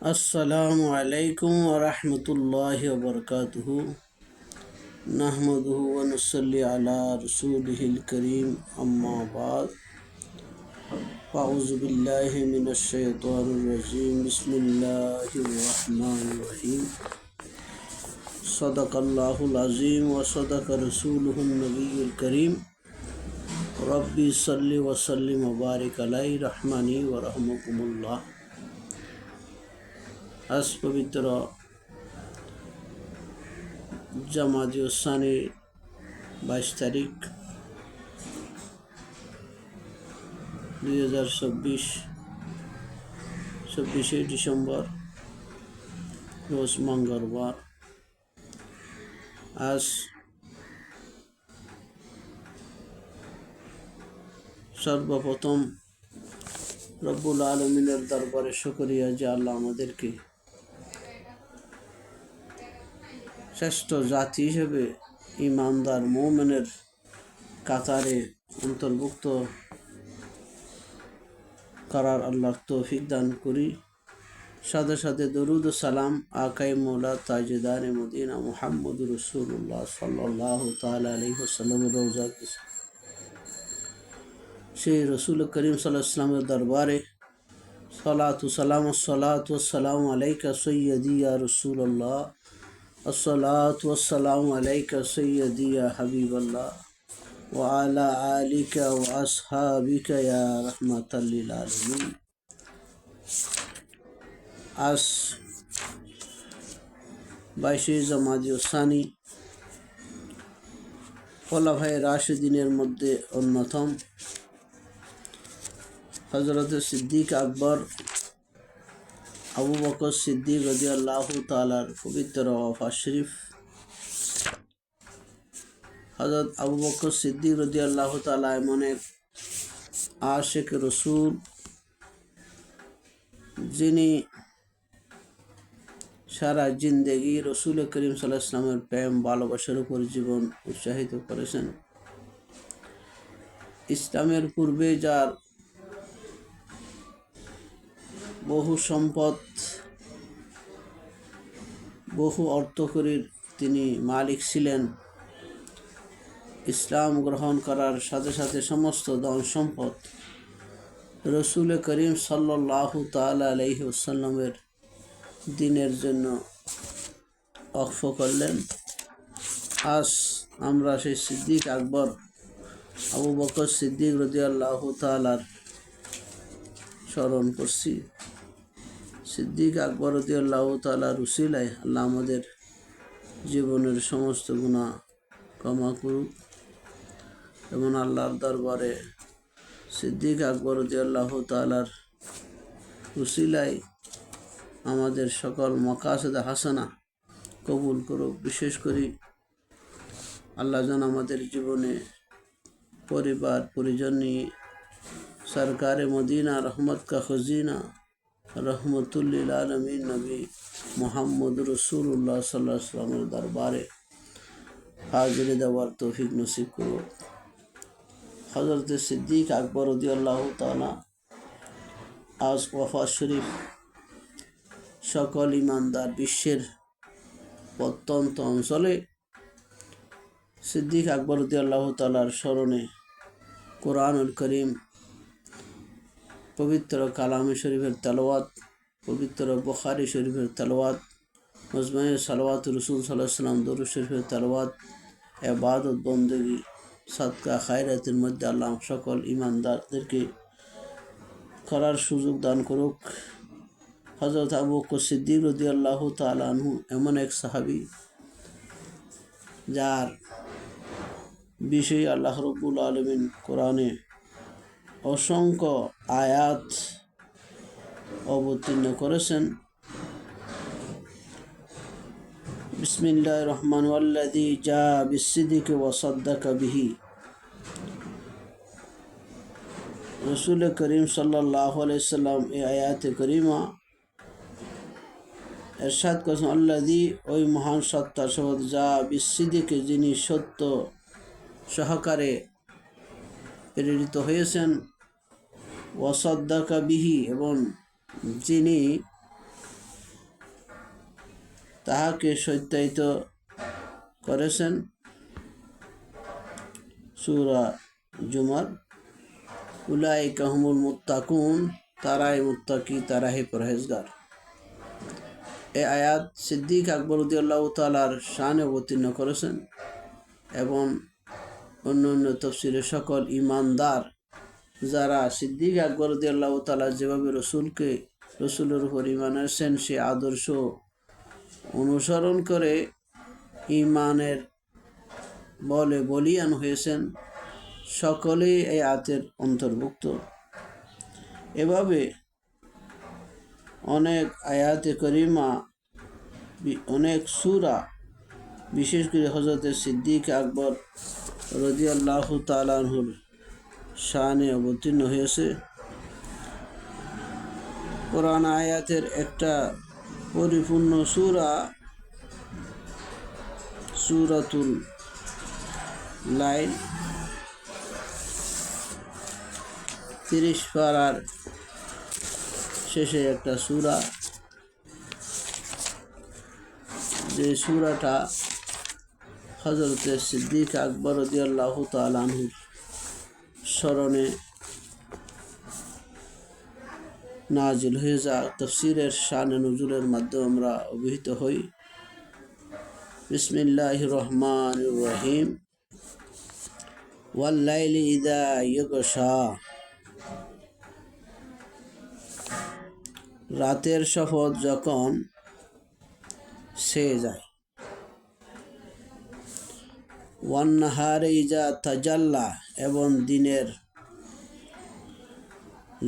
السلام علیکم ورحمۃ اللہ وبرکاتہ۔ نحمد ونصلی علی رسول الکریم، اما بعد۔ فاعوذ باللہ من الشیطان الرجیم۔ بسم اللہ الرحمن الرحیم۔ صدق اللہ العظیم و صدق رسول النبی الکریم۔ ربی صلی وسلم مبارک علیہ رحمانی ورحمکم اللہ۔ আজ পবিত্র জামাজি ওসানি বাইশ তারিখ দুই হাজার চব্বিশ, চব্বিশে ডিসেম্বর, রোজ মঙ্গলবার। আজ সর্বপ্রথম রব্বুল আলমিনের দরবারে শুকরিয়া যে আল্লাহ আমাদেরকে শ্রেষ্ঠ জাতি হিসেবে ইমানদার মোমেনের কাতারে অন্তর্ভুক্ত করার আল্লাহর তৌফিক দান করি। সাথে সাথে দরুদ সালাম আকাই মোলা তাজেদার মদিনা মোহাম্মদ রসুল্লাহ সাল্লাহ তালা রোজা সেই রসুল করিম সাল্লাহ দরবারে সলাতু সালাম সলাত সালাম আলাইকা সৈয়দি রসুল্লাহ الصلاة والسلام عليك سيدي يا حبيب الله وعلى آلك وأصحابك يا رحمة للعالمين আজ বাইশে জামাদি ওসানি ফলাফাই রাশিদিনের মধ্যে অন্যতম হজরত সিদ্দিক আকবর আবু বকর সিদ্দিক রদি আল্লাহ তালার পবিত্র ওয়াফা শরীফ। হজরত আবু বকর সিদ্দিক রদি আল্লাহ তালা এমন এক আশেক রসুল, যিনি সারা জিন্দেগি রসুল করিম সাল্লাহ ইসলামের প্রেম, ভালোবাসার উপর জীবন উৎসাহিত করেছেন। ইসলামের পূর্বে যার বহু সম্পদ, বহু অর্থকরীর তিনি মালিক ছিলেন। ইসলাম গ্রহণ করার সাথে সাথে সমস্ত ধন সম্পদ রসুল করিম সাল্লাহ তাল আলহি আসাল্লামের দিনের জন্য অক্ষ করলেন। আজ আমরা সেই সিদ্দিক আকবর, আবু বকর সিদ্দিক রদিয়াল্লাহ তালার স্মরণ করছি। সিদ্দিক আকবর আল্লাহ তালা রুসিলাই আল্লাহ আমাদের জীবনের সমস্ত গুণা ক্ষমা করুক। এবং আল্লাহর দরবারে সিদ্দিক আকবর আল্লাহ তালার রুসিলাই আমাদের সকল মকাসেদ হাসানা কবুল করুক। বিশেষ করি আল্লাহ যেন আমাদের জীবনে পরিবার পরিজন নিয়ে সরকারে মদিনা রহমত কা খজিনা রহমতুল্লিল আলমিন নবী মোহাম্মদ রসুল্লাহ সাল্লাহ সাল্লামের দরবারে হাজিরে দেওয়ার তৌফিক নসিব করব হজরত সিদ্দিক আকবর উদ্দিয়াল্লাহ তালা আজ ওয়াফা শরীফ সকল ইমানদার বিশ্বের প্রত্যন্ত অঞ্চলে সিদ্দিক আকবর উদ্দিয়াল্লাহ তালার স্মরণে কোরআনুল করিম পবিত্র কালামে শরীফের তালোয়াত পবিত্র বখারি শরীফের তালোয়াত মজমায় সালওয়াত রসুল সাল্লাহ সাল্লাম দরু শরীফের তালোয়াত এবাদত, বন্দগি, সাদকা খায়রাতের মধ্যে আল্লাহ সকল ইমানদারদেরকে করার সুযোগ দান করুক। হজরত আবু সিদ্দিক রদি আল্লাহ তালু এমন এক সাহাবি, যার বিষয়ে আল্লাহ রবুল আলমিন কোরআনে অসংখ্য আয়াত অবতীর্ণ করেছেন। বিসমিল্লাহ রহমান আল্লাদি যা বিসিদিকে ওয়াসাদ্দাকা বিহি। রসুল করিম সাল্লাহ আলাইসাল্লাম এ আয়াতে করিমা এরশাদ করেছেন আল্লাদি ওই মহান সত্তা শপথ যা বিসিদিকে যিনি সত্য সহকারে প্রেরিত হয়েছেন। ওয়াসদ্দাকা বিহি এবং যিনি তাহাকে সত্যায়িত করেছেন। সুরা জুমার। উলাই কাহমুল মুত্তাকুন, তারাই মুত্তাকি, তারাই পরহেজগার। এ আয়াত সিদ্দিক আকবর উদ্দিল্লাহ তালার শানে অবতীর্ণ করেছেন এবং অন্য অন্য তফসিরের সকল ইমানদার যারা সিদ্দিক আকবর উদ্দিল্লাহ তালা যেভাবে রসুলকে, রসুলের উপর ইমান এনেছেন সে আদর্শ অনুসরণ করে ইমানের বলে বলিয়ান হয়েছেন। সকলেই এই আয়াতের অন্তর্ভুক্ত। এভাবে অনেক আয়াতে করিমা অনেক সুরা, বিশেষ করে হজরতের সিদ্দিক আকবর রদি আল্লাহ তালাহুর শানে অবতীর্ণ হয়েছে। কোরআন আয়াতের একটা পরিপূর্ণ সুরা, সুরাতুল লাইন তিরিশ পারার শেষে একটা সুরা। যে সুরাটা হজরতে সিদ্দিক আকবর আল্লাহ তালাহুর স্মরণে নাজিল হয়ে যা তফসিরের শান নজুলের মাধ্যমে আমরা অভিহিত হই। বিসমিল্লাহ রহমান রহিম। ওয়াল্লাইলি ইদা ইয়গশা রাতের শপথ যখন সে যায় ওয়ান্নাহারে ইজা তাজাল্লা, এবং দিনের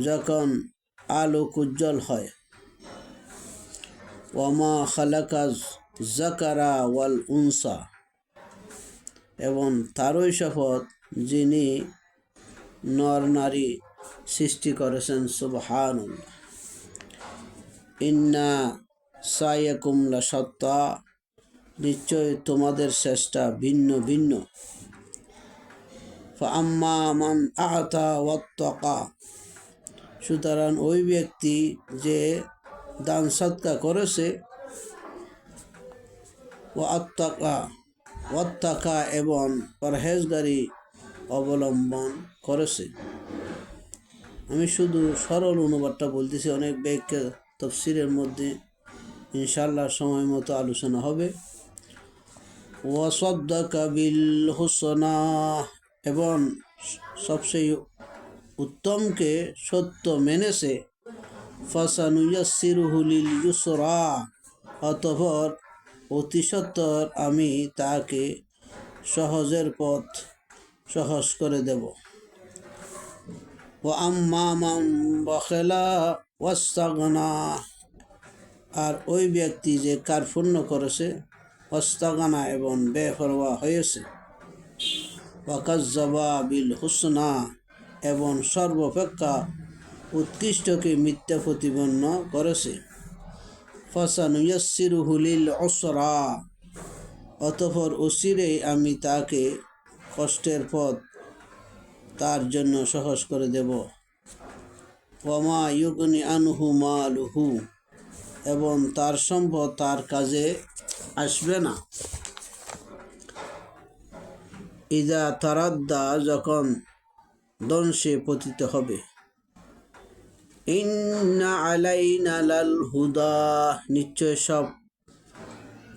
যখন আলোক উজ্জ্বল হয়। ওয়ামা খালাকাজ জাকারা ওয়াল উনসা, এবং তারই শপথ যিনি নর নারী সৃষ্টি করেছেন, সুবহানুল্লাহ। ইন্না সায়াকুম লা সত্তা নিশ্চয় তোমাদের চেষ্টা ভিন্ন ভিন্ন। আম্মা ওয়াত্তাকা। সুতরাং ওই ব্যক্তি যে দান সৎকা করেছে ও অত্যাকা এবং পরহেজগারি অবলম্বন করেছে। আমি শুধু সরল অনুবাদটা বলতেছি, অনেক ব্যাখ্যা তফসিরের মধ্যে ইনশাল্লাহ সময় মতো আলোচনা হবে। ওয়াসদ্দাকা বিল হুসনা এবং সবচেয়ে উত্তমকে সত্য মেনেছে ফাসানুয়াসিরুহুলিল ইউসরা অতঃপর অতি সত্তর আমি তাকে সহজের পথ সহজ করে দেব। ও আম্মা মাম বখেলা ওয়াস্তাগনা, আর ওই ব্যক্তি যে কার্পণ্য করেছে অস্তাগানা এবং বেফরওয়া হয়েছে। ওয়াকাজ্জাবা বিল হুসনা এবং সর্বাপেক্ষা উৎকৃষ্টকে মিথ্যা প্রতিপন্ন করেছে। ফসানুয়াসিরুহুলিল অসরা অতঃপর অসিরেই আমি তাকে কষ্টের পথ তার জন্য সহজ করে দেব। ওমা ইউগনি আনহু মালুহু এবং তার সম্পদ তার কাজে আসবে না। ইদা তারাদ্দা যখন দংশে পতিত হবে হুদা, নিশ্চয় সব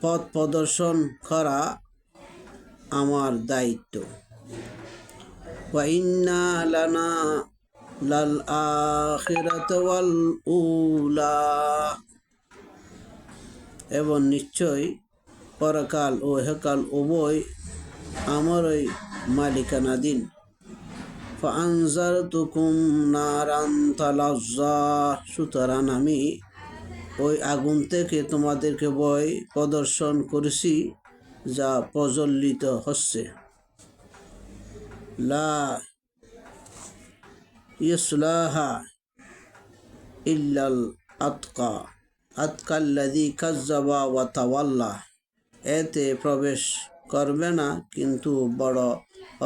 পথ প্রদর্শন করা আমার দায়িত্ব। লানা লাল আখিরাত উলা। এবং নিশ্চয় পরকাল ও হেকাল উভয় আমারই মালিকানাধীন। ফানজারতুকুম নারান তালাজ্জা। সুতরাং আমি ওই আগুন থেকে তোমাদেরকে বই প্রদর্শন করেছি, যা প্রজ্বলিত হচ্ছে। লা ইসলাহা ইল্লাল আতকা। আতকাল্লাদি কাজ্জাবা ওয়া তাওয়াল্লা। এতে প্রবেশ করবে না, কিন্তু বড়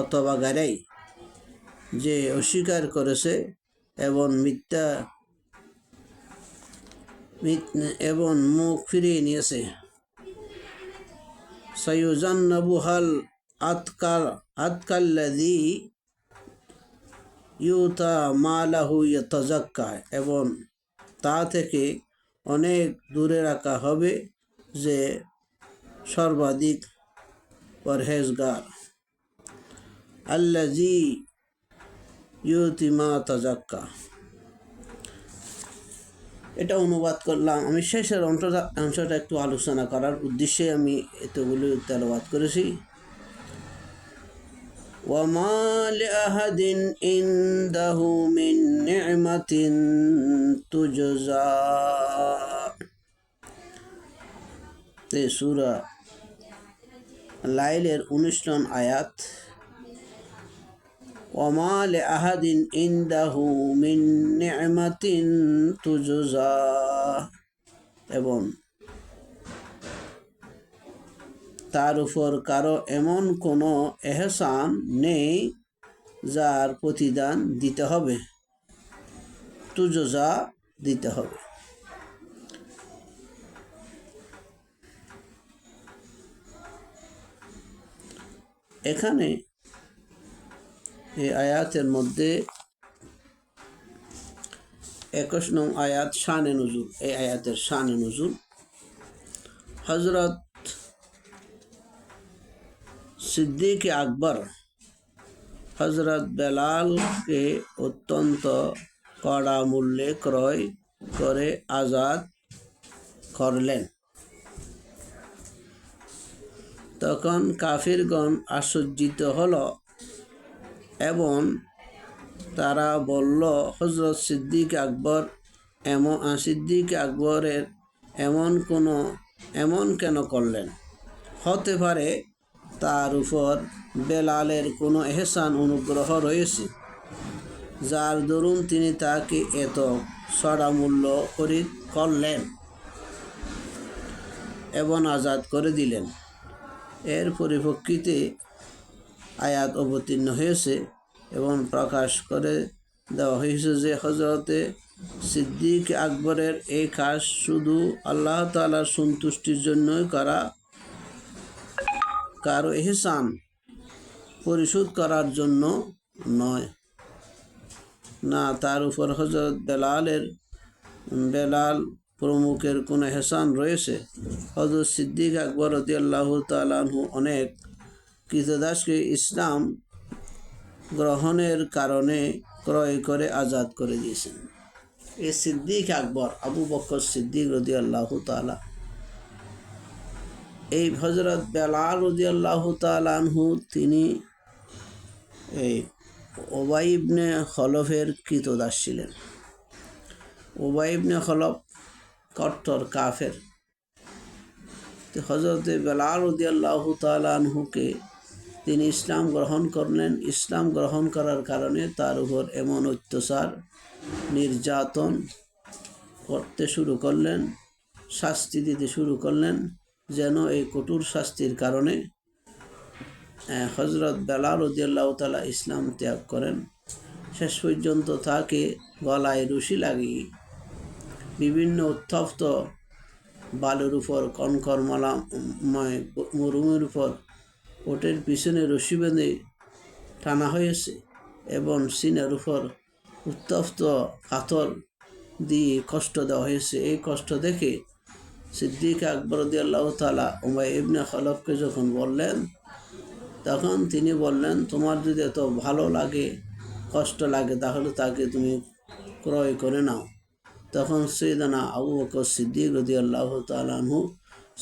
অতবাগারাই যে অস্বীকার করেছে এবং মিথ্যা এবং মুখ ফিরিয়ে নিয়েছে। সয়ুজান্নবুহাল আতকার আতকাল্লাদি ইউতা মালাহু তজাক্কা এবং তা থেকে অনেক দূরে রাখা হবে যে সর্বাধিক পরহেজগার। আল্লাজি ইউতি মা তাজাক্কা এটা অনুবাদ করলাম। আমি শেষের অংশটা একটু আলোচনা করার উদ্দেশ্যে আমি এতগুলো তেলবাদ করেছি। وما لأحد عنده من نعمة تجزى তে সুরা লাইলের উনিশ নং আয়াত ওমা লে আহাদিন ইন্দাহু মিন নি'মাতিন তুজজা এবং তার উপর কারও এমন কোনো এহসান নেই যার প্রতিদান দিতে হবে, তুজজা দিতে হবে। এখানে এই আয়াতের মধ্যে একুশ নং আয়াত শানে নজুল, এই আয়াতের শানে নজুল। হজরত সিদ্দিক আকবর হজরত বেলালকে অত্যন্ত কড়া মূল্যে ক্রয় করে আজাদ করলেন। তখন কাফিরগণ আশ্চর্যিত হল এবং তারা বলল হজরত সিদ্দিক আকবর, এমন, সিদ্দিক আকবরের এমন কোনো, এমন কেন করলেন? হতে পারে তার উপর বেলালের কোনো এহসান অনুগ্রহ রয়েছে। যার দরুন তিনি তাকে এত সড়া মূল্য খরিদ করলেন এবং আজাদ করে দিলেন। এর পরিপ্রেক্ষিতে আয়াত অবতীর্ণ হয়েছে এবং প্রকাশ করে দেওয়া হয়েছে যে হজরতে সিদ্দিক আকবরের এই কাজ শুধু আল্লাহ তালার সন্তুষ্টির জন্যই করা কারও এহসান পরিশোধ করার জন্য নয়। না, তার উপর হজরত বেলালের, বেলাল প্রমুখের কোনো এহসান রয়েছে? হজরত সিদ্দিক আকবর রদি আল্লাহ তালাহু অনেক কৃতদাসকে ইসলাম গ্রহণের কারণে ক্রয় করে আজাদ করে দিয়েছেন। এই সিদ্দিক আকবর, আবু বকর সিদ্দিক রদি আল্লাহ তালা এই হজরত বেলাল রদি আল্লাহ তালানহু তিনি এই ওবাইবনে খলফের কৃতদাস ছিলেন। ওবাইবনে খলফ কট্টর কাফের। তো হজরত বেলাল রদি আল্লাহ তালানহুকে তিনি ইসলাম গ্রহণ করলেন। ইসলাম গ্রহণ করার কারণে তার উপর এমন অত্যাচার, নির্যাতন করতে শুরু করলেন, শাস্তি দিতে শুরু করলেন। যেন এই কঠোর শাস্তির কারণে হজরত বেলাল রদিয়াল্লাহ তালা ইসলাম ত্যাগ করেন। শেষ পর্যন্ত তাকে গলায় রুশি লাগিয়ে বিভিন্ন উত্তপ্ত বালুর উপর কনকরমালাময় মরুমের উপর ওটের পিছনে রশি বেঁধে টানা হয়েছে এবং সিনের উপর উত্তপ্ত পাথর দিয়ে কষ্ট দেওয়া হয়েছে। এই কষ্ট দেখে সিদ্দিক আকবর আল্লাহ তালা উমাই ইবনে খলফকে যখন বললেন, তখন তিনি বললেন, তোমার যদি এত ভালো লাগে, কষ্ট লাগে, তাহলে তাকে তুমি ক্রয় করে নাও। তখন সৈদানা আবু বকর সিদ্দিক রদি আল্লাহ তালাহু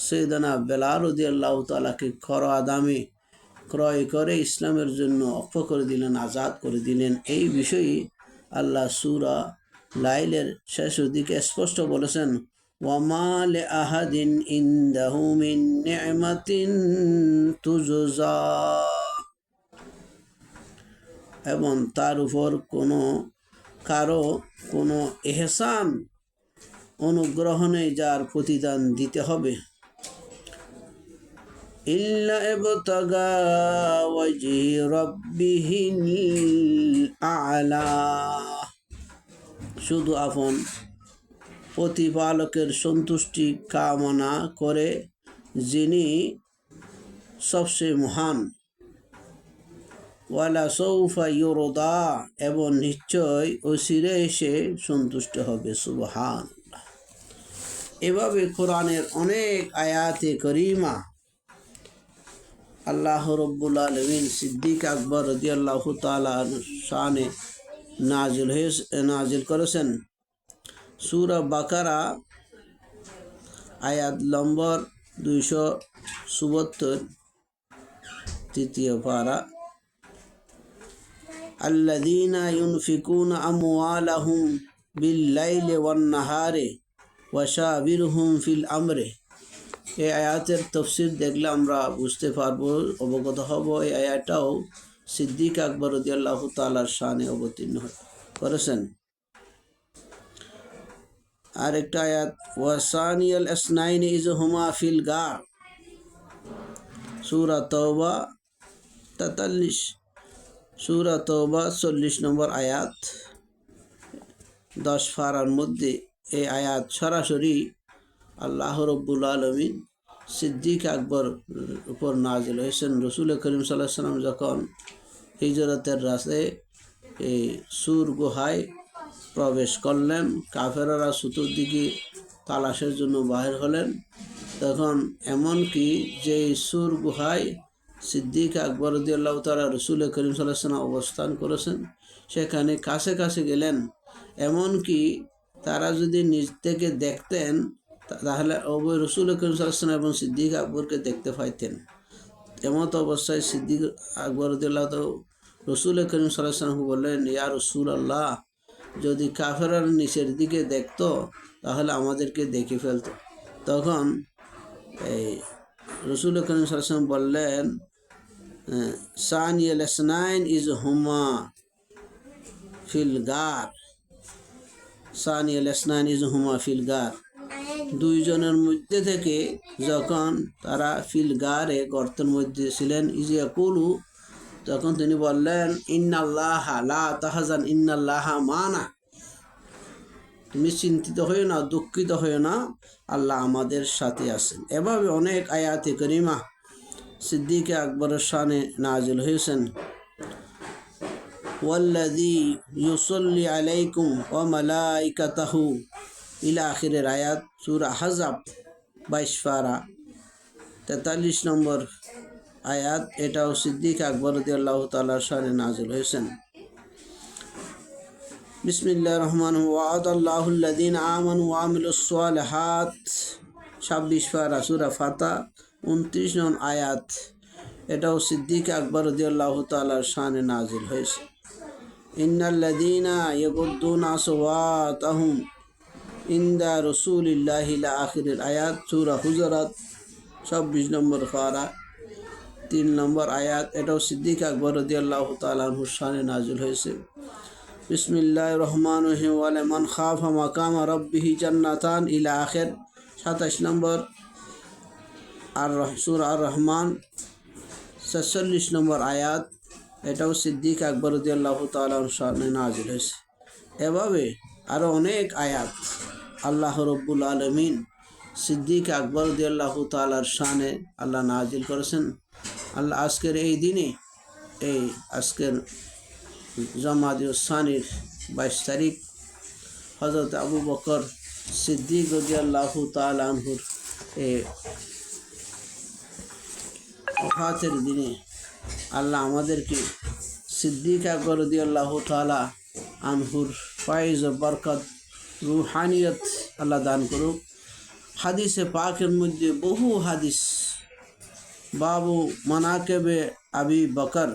সৈদানা বেলা রদি আল্লাহ তালাকে খর আদামে ক্রয় করে ইসলামের জন্য অক্ষ করে দিলেন, আজাদ করে দিলেন। এই বিষয়ে আল্লাহ সুরা লাইলের শেষ দিকে স্পষ্ট বলেছেন ওয়ামাল আহাদিন ইন্দাহু মিন নি'মাতিন তুজজা এবং তার উপর কোনো কারও কোনো এহসান, অনুগ্রহ নেই যার প্রতিদান দিতে হবে। আলা। শুধু আপন প্রতিপালকের সন্তুষ্টি কামনা করে যিনি সবচেয়ে মহান। ওয়ালা সৌফা ইউরদা, এবং নিশ্চয় সিরে এসে সন্তুষ্ট হবে সুবহান এভাবে কোরআনের অনেক আয়াতে করিমা আল্লাহ রব্বুল আলমিন সিদ্দিক আকবর রদি আল্লাহ তালা শানে নাজিল হয়ে নাজিল করেছেন। সুরা বাকারা আয়াত নম্বর দুইশো চুয়াত্তর তৃতীয় পারা الذين ينفقون أموالهم بالليل والنهار وشاورهم في الأمر এই আয়াতের তফসির দেখলে আমরা বুঝতে পারবো অবগত হব এই আয়াতটাও সিদ্দিক আকবর আল্লাহ তালার শানে অবতীর্ণ হয়- করেছেন আরেকটা আয়াত ওয়াসানিয়াল আসনাইন ইজ হুমা ফিল গার সুরা তওবা তেতাল্লিশ, সুরা তওবা চল্লিশ নম্বর আয়াত, দশ ফারার মধ্যে এই আয়াত সরাসরি আল্লাহ রব্বুল আলমিন সিদ্দিক আকবর উপর নাজিল হয়েছেন। রসুল করিম সাল্লাহ সাল্লাম যখন হিজরতের রাস্তায় এই সুর গুহায় প্রবেশ করলেন। কাফেরারা চতুর্দিকে তালাশের জন্য বাহির হলেন। তখন এমনকি যে সুর গুহায় সিদ্দিক আকবর আল্লাহ তারা রসুল করিম সাল্লাহ অবস্থান করেছেন, সেখানে কাছে কাছে গেলেন। এমনকি তারা যদি নিজ থেকে দেখতেন, তাহলে অবৈ রসুল করিম সাল্লাহ এবং সিদ্দিক আকবরকে দেখতে পাইতেন। এমত অবস্থায় সিদ্দিক আকবর আল্লাহ তো রসুল করিম সাল্লাহ বললেন, ইয়া রসুল আল্লাহ যদি কাফেরার নিচের দিকে দেখতো, তাহলে আমাদেরকে দেখে ফেলতো। তখন এই রসুল করিম সাল্লাম বললেন সানিয়াল ইসনাইন ইজ হুমা ফিল গার। সানিয়াল ইসনাইন ইজ হুমা ফিল গার। দুইজনের মধ্যে থেকে যখন তারা ফিল গারে গর্তের মধ্যে ছিলেন ইজিয়া কুলু তখন তিনি বললেন, ইন্নাল্লাহ লা তাহাজান, ইন্নাল্লাহ মানা। তুমি চিন্তিত হয়েও না, দুঃখিত হয়েও না আল্লাহ আমাদের সাথে আছেন। এভাবে অনেক আয়াতে করিমা সিদ্দিকে আকবরের শানে নাজিল হয়েছেন। ওয়াল্লাদি ইউসাল্লি আলাইকুম ওয়া মালাইকাতাহু। ইলা আখিরের আয়াত সূরা হাজাব বাইশ পারা তেতাল্লিশ নম্বর আয়াত, এটাও সিদ্দিক আকবর আল্লাহ তাল্লাহ শানে নাজিল হয়েছেন। বিসমিল্লাহ রহমান ওয়াদ আল্লাহুল্লাদিন আমান ওয়ামিলুসল হাত ছাব্বিশ পারা সুরা ফাতা, উনত্রিশ নন আয়াত। এটাও সিদ্দিক আকবর আল্লাহ তাল্লাহ শানে নাজিল হয়েছে। ইন্নাল্লাদিনা ইয়াগুদ্দুনা আসওয়াতাহুম ইন্দা রসুলিল্লাহ আখিরের আয়াত, সুরা হুজরাত, ছাব্বিশ নম্বর ফারা তিন নম্বর আয়াত। এটাও সিদ্দিক আকবর আল্লাহ তাল্লাহ শানে নাজিল হয়েছে। বিসমিল্লাহ রহমান রহিম ওয়ালে মান খাফ মাকাম রব্বিহি জান্নাতান। ইলা আখের। সাতাশ নম্বর আর সুর আর রহমান সাতচল্লিশ নম্বর আয়াত। এটাও সিদ্দিক আকবর আল্লাহ তাল্লাহ শানে নাজিল হয়েছে। এভাবে আরও অনেক আয়াত আল্লাহ রব্বুল আলমিন সিদ্দিক আকবর আল্লাহ তালার শানে আল্লাহ নাজিল করেছেন। আল্লাহ আজকের এই দিনে, এই আজকের জমাদিউসানির বাইশ তারিখ হজরত আবু বকর সিদ্দিক আল্লাহ তালহুর এ অফাতের দিনে আল্লাহ আমাদেরকে সিদ্দিক আকবর আল্লাহ তালা আনহুর ফাইজ বরকত রুহানিয়ত আল্লাহ দান করুক। হাদিসে পাকের মধ্যে বহু হাদিস। বাবু মানাকেবে আবি বকর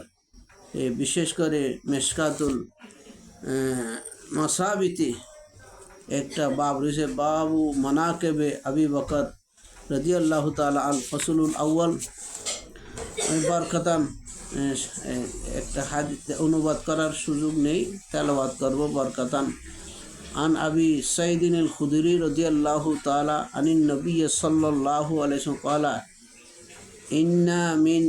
বিশেষ করে মেসকাতুল মাসাবিতে, একটা বাব রয়েছে, বাবু মানাকেবে আবি বকর রদি আল্লাহ তালা আল ফসলুল আউ্ল বরকতান একটা হাদিস অনুবাদ করার সুযোগ নেই তেলাবাদ করব বরকতান আন আবি সাইদিন আল খুদরি রদি আল্লাহ তালা আনিন নবী সাল্লাহ আলাইসম কলা, ইন্না মিন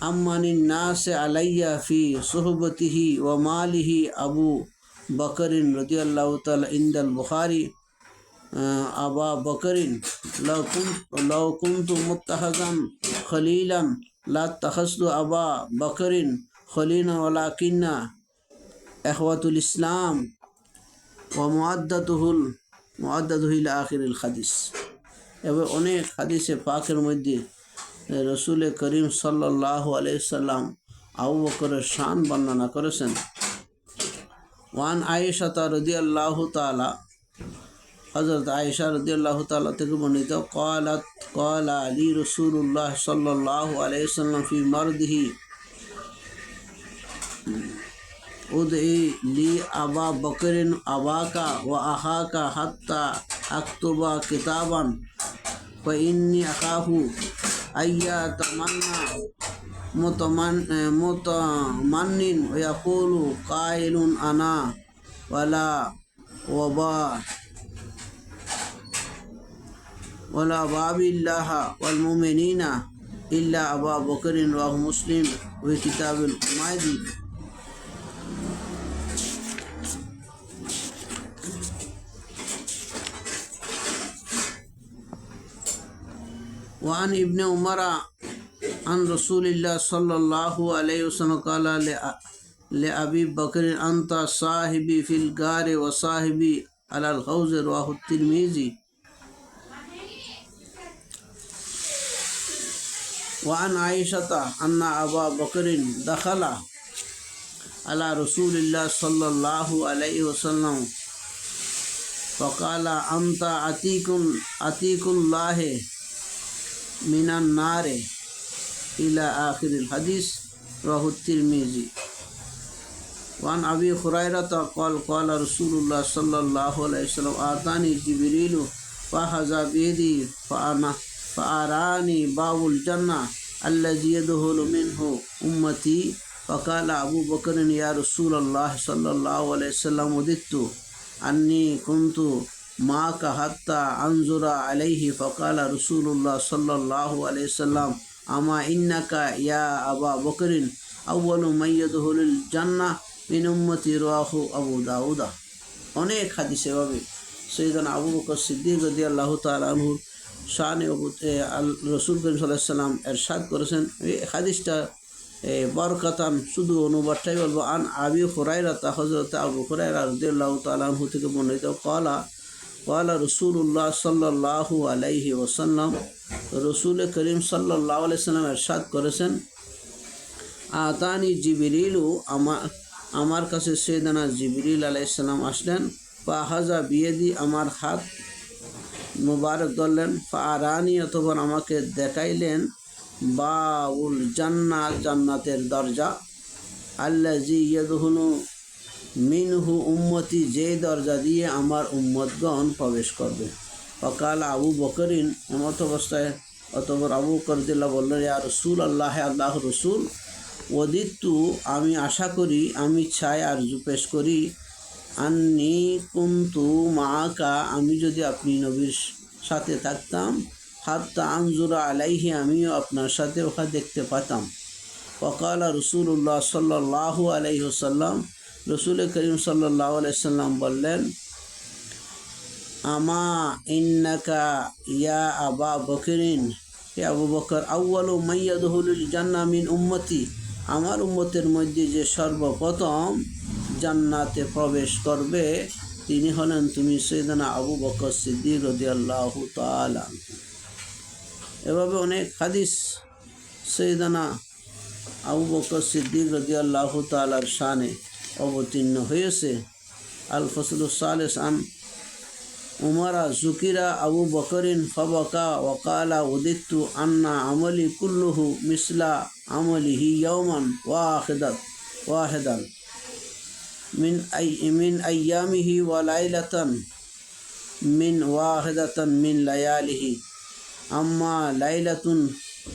আম্মানিন নাসে আলাইয়া ফি সোহবতিহি ও মালিহি আবু বকরিন রদিয়াল্লাহ তালা ইন্দাল বুখারি। আবা বকরিন লও কুন্তু মুত্তাহাজান খলিলান, লা তাহাসু আবা বকরিন খলিনা ওলা কিন্না এখওয়াতুল ইসলাম ও মোয়াদ্দাতুহুল মোয়াদ্দাতুহিল আখিরুল হাদিস। এবার অনেক হাদিসে পাকের মধ্যে রসুল করিম সাল্লাহ আলাইসাল্লাম আউ বকরের শান বর্ণনা করেছেন। ওয়ান আয়েশা তা রদি আল্লাহ তালা হজরত আয়েশা রদি আল্লাহ তালা থেকে বর্ণিত, কলাত, কলা আলী রসুল্লাহ সাল্লাহ আলাইসাল্লাম ফি মরদিহি উদই লি আবা বকরিন আবাকা ও আহাকা হাত্তা আক্তবা কিতাবান, ফ ইন্নি আকাহু يتمنى متمن متمن ويقول قائل أنا ولا وبا ولا باب الله والمؤمنين إلا أبا بكر رواه مسلم وكتاب الحمادي وعن ابن عمر عن رسول الله صلى الله عليه وسلم قال لأ- لأبي بكر أنت صاحبي في الغار وصاحبي على الحوض رواه الترمذي وعن عائشة أن أبا بكر دخل على رسول الله صلى الله عليه وسلم فقال أنت عتيق عتيق الله من النار إلى آخر الحديث رواه الترمذي وعن أبي هريرة قال قال رسول الله صلى الله عليه وسلم آتاني جبريل فأخذ بيدي فأنا فأراني باب الجنة الذي يدخل منه أمتي فقال أبو بكر يا رسول الله صلى الله عليه وسلم وددت أني كنت معك حتى أنظر عليه فقال رسول الله صلى الله عليه وسلم أما إنك يا أبا بكر أول من يدخل الجنة من أمتي رواه أبو داود অনেক হাদিস এভাবে সৈদান আবু বকর সিদ্দিক রদি আল্লাহ তালহুর শান রসুল করিম সাল্লাম এরশাদ করেছেন এই হাদিসটা এ, বরকাতান শুধু অনুবাদটাই বলবো আন আবি হুরাইরাতা হজরত আবু হুরাইরা রদি আল্লাহ তালহু থেকে বর্ণিত কলা কলা রসুল্লাহ সাল্লাহ আলাইহি ওসাল্লাম রসুল করিম সাল্লাহ আলাইসাল্লাম এরশাদ করেছেন আতানি জিবিরিলু আমার আমার কাছে সেদানা জিবরিল আলাইসাল্লাম আসলেন পাহাজা বিয়েদি আমার হাত মুবারক ধরলেন ফারানি অথবা আমাকে দেখাইলেন বাউল জান্নাত জান্নাতের দরজা আল্লাজি ইয়দহুনু মিনহু উম্মতি যে দরজা দিয়ে আমার উম্মতগণ প্রবেশ করবে। অকাল আবু বকরিন এমত অবস্থায় অতবর আবু করদিল্লা বললেন, ইয়া রসুল আল্লাহ আল্লাহ রসুল, ওদিত্তু, আমি আশা করি, আমি চাই আর পেশ করি। আন্নি কুন্তু মাকা আমি যদি আপনি নবীর সাথে থাকতাম, হাত্তা আনজুরা আলাইহি, আমিও আপনার সাথে ওখা দেখতে পাতাম। ওকাল রসুল্লাহ সাল্লাহ আলাইহসাল্লাম রসুল করিম আলাইসাল্লাম বললেন, আমা ইন্নাকা ইয়া আবা বকরিন, হে আবু বকর আউ্বালু মাইয়াদহুলুল জান্না মিন উম্মতি, আমার উম্মতের মধ্যে যে সর্বপ্রথম জান্নাতে প্রবেশ করবে, তিনি হলেন তুমি সৈদানা আবু বকর সিদ্দিক রদি আল্লাহ তালা এভাবে অনেক হাদিস সৈদানা আবু বকর সিদ্দিক রদি আল্লাহ তালার শানে অবতীর্ণ হয়েছে। আল ফসল সালেস আন উমারা জুকিরা আবু বকরিন ফবকা ওকালা উদিত্তু আন্না আমলি কুল্লুহু মিসলা আমলিহি ইয়ৌমান ওয়াহিদাত ওয়াহেদান মিন আই, মিন আয়ামিহি ওয়ালাইলাতান মিন ওয়াহিদাতান মিন লায়ালিহি। আম্মা লাইলাতুন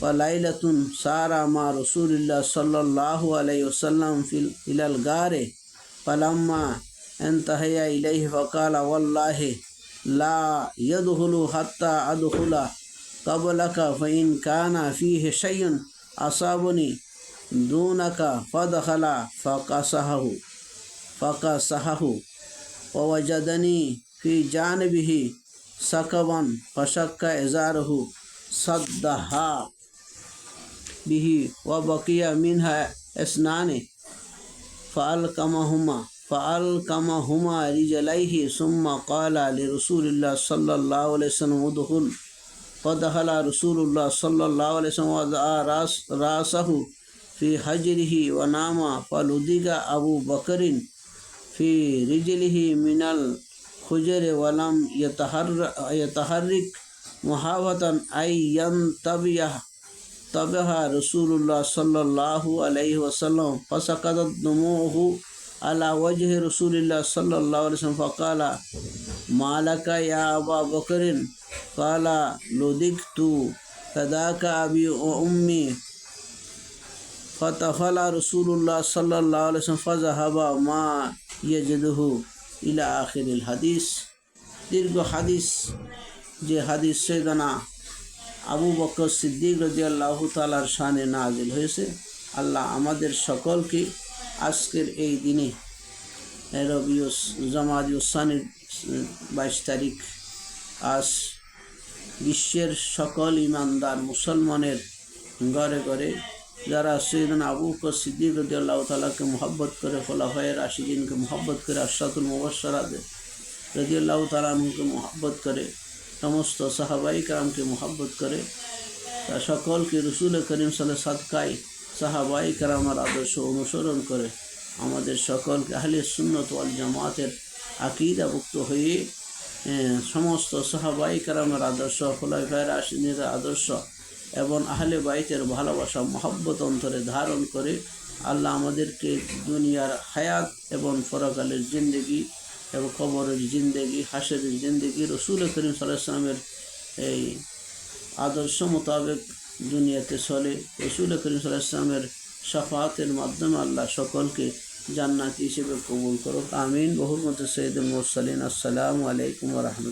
وليلة سار مع رسول الله صلى الله عليه وسلم في إلى الغار فلما انتهى إليه فقال والله لا يدخل حتى أدخل قبلك فإن كان فيه شيء أصابني دونك فدخل فقصه فقصه ووجدني في جانبه سكبا فشك إزاره صدها به وبقي منها اثنان فألقمهما فألقمهما رجليه ثم قال لرسول الله صلى الله عليه وسلم ادخل. فدخل رسول الله صلى الله عليه وسلم وضع راس رأسه في حجره ونام فلدغ أبو بكر في رجله من الحجر ولم يتحرك, يتحرك محاوة أن ينتبه طبها رسول الله صلى الله عليه وسلم فسقطت دموعه على وجه رسول الله صلى الله عليه وسلم. فقال ما لك يا أبا بكر؟ قال لدكت فذاك أبي وأمي. فتفعل رسول الله صلى الله عليه وسلم فذهب ما يجده إلى آخر الحديث. دير حديث جي حديث سيدنا আবু বকর সিদ্দিক রাজি আল্লাহ তালার শানে নাজিল হয়েছে। আল্লাহ আমাদের সকলকে আজকের এই দিনে রবিউস জামাদিউসানের বাইশ তারিখ, আজ বিশ্বের সকল ইমানদার মুসলমানের ঘরে ঘরে যারা সৈয়দন আবু বকর সিদ্দিক রদি আল্লাহ তালাকে মোহাব্বত করে খোলাফায়ের আশিদিনকে মোহাব্বত করে, আশরাতুল মুবসরাদের রদি আল্লাহ তালাকে মোহাব্বত করে সমস্ত সাহাবাই কারামকে মোহাব্বত করে। তা সকলকে রসুল করিম সালে সাদকাই সাহাবাই কারামার আদর্শ অনুসরণ করে। আমাদের সকলকে আহলে সুন্নত ওয়াল জামাতের আকিদাভুক্ত হয়ে সমস্ত সাহাবাই কারামের আদর্শ খোলাফায়ের আশিনের আদর্শ এবং আহলে বাইতের ভালোবাসা, মহব্বত অন্তরে ধারণ করে আল্লাহ আমাদেরকে দুনিয়ার হায়াত এবং পরকালের জিন্দগি এবং কবরের জিন্দেগি, হাসেরের জিন্দেগি রসুল করিম সাল্লামের এই আদর্শ মোতাবেক দুনিয়াতে চলে। রসুল করিম সাল্লামের সাফাতের মাধ্যমে আল্লাহ সকলকে জান্নাত হিসেবে কবুল করুক। আমিন। বহুর মধ্যে সৈয়দ মুরসালিন। আসসালামু আলাইকুম রহমতুল